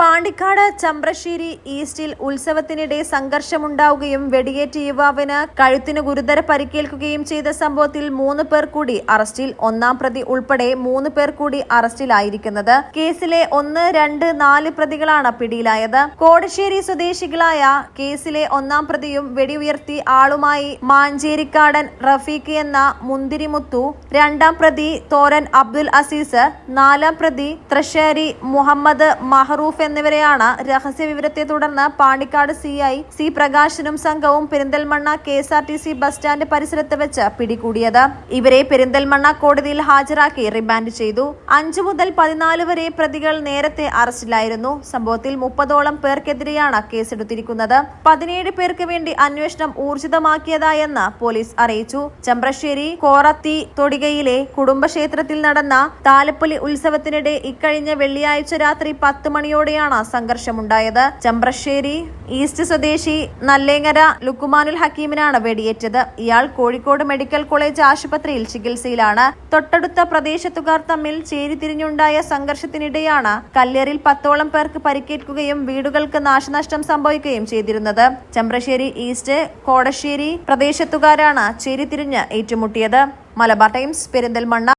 പാണ്ടിക്കാട് ചമ്പ്രശ്ശേരി ഈസ്റ്റിൽ ഉത്സവത്തിനിടെ സംഘർഷമുണ്ടാവുകയും വെടിയേറ്റ് യുവാവിന് കഴുത്തിന് ഗുരുതര പരിക്കേൽക്കുകയും ചെയ്ത സംഭവത്തിൽ മൂന്ന് പേർ കൂടി അറസ്റ്റിൽ. ഒന്നാം പ്രതി ഉൾപ്പെടെ മൂന്ന് പേർ കൂടി അറസ്റ്റിലായിരിക്കുന്നത്. കേസിലെ ഒന്ന് രണ്ട് നാല് പ്രതികളാണ് പിടിയിലായത്. കോടശ്ശേരി സ്വദേശികളായ കേസിലെ ഒന്നാം പ്രതിയും വെടിയുയർത്തി ആളുമായി മാഞ്ചേരിക്കാടൻ റഫീഖ് എന്ന മുന്തിരിമുത്തു രണ്ടാം പ്രതി തോരൻ അബ്ദുൽ അസീസ് നാലാം പ്രതി ത്രശ്ശേരി മുഹമ്മദ് മഹറൂഫ് എന്നിവരെയാണ് രഹസ്യ വിവരത്തെ തുടർന്ന് പാണ്ടിക്കാട് സി ഐ സി പ്രകാശനും സംഘവും Perinthalmanna K S R T C bus stand പരിസരത്ത് വെച്ച് പിടികൂടിയത്. ഇവരെ പെരിന്തൽമണ്ണ കോടതിയിൽ ഹാജരാക്കി റിമാൻഡ് ചെയ്തു. അഞ്ചു മുതൽ പതിനാല് വരെ പ്രതികൾ നേരത്തെ അറസ്റ്റിലായിരുന്നു. സംഭവത്തിൽ മുപ്പതോളം പേർക്കെതിരെയാണ് കേസെടുത്തിരിക്കുന്നത്. പതിനേഴ് പേർക്ക് വേണ്ടി അന്വേഷണം ഊർജിതമാക്കിയതായെന്ന് പോലീസ് അറിയിച്ചു. ചെമ്പ്രശ്ശേരി കോറത്തി തൊടികയിലെ കുടുംബക്ഷേത്രത്തിൽ നടന്ന താലപ്പൊലി ഉത്സവത്തിനിടെ ഇക്കഴിഞ്ഞ വെള്ളിയാഴ്ച രാത്രി പത്ത് മണിയോടെയാണ് സംഘർഷമുണ്ടായത്. ചമ്പ്രശ്ശേരി ഈസ്റ്റ് സ്വദേശി നല്ലേങ്ങര ലുക്കുമാനുൽ ഹക്കീമിനാണ് വെടിയേറ്റത്. ഇയാൾ കോഴിക്കോട് മെഡിക്കൽ കോളേജ് ആശുപത്രിയിൽ ചികിത്സയിലാണ്. തൊട്ടടുത്ത പ്രദേശത്തുകാർ തമ്മിൽ ചേരിതിരിഞ്ഞുണ്ടായ സംഘർഷത്തിനിടെയാണ് കല്ലേറിൽ പത്തോളം പേർക്ക് പരിക്കേൽക്കുകയും വീടുകൾക്ക് നാശനഷ്ടം സംഭവിക്കുകയും ചെയ്തിരുന്നത്. ചമ്പ്രശ്ശേരി ഈസ്റ്റ് കോടശ്ശേരി പ്രദേശത്തുകാരാണ് ചേരിതിരിഞ്ഞ് ഏറ്റുമുട്ടിയത്. മലബാർ ടൈംസ് പെരിന്തൽമണ്ണ.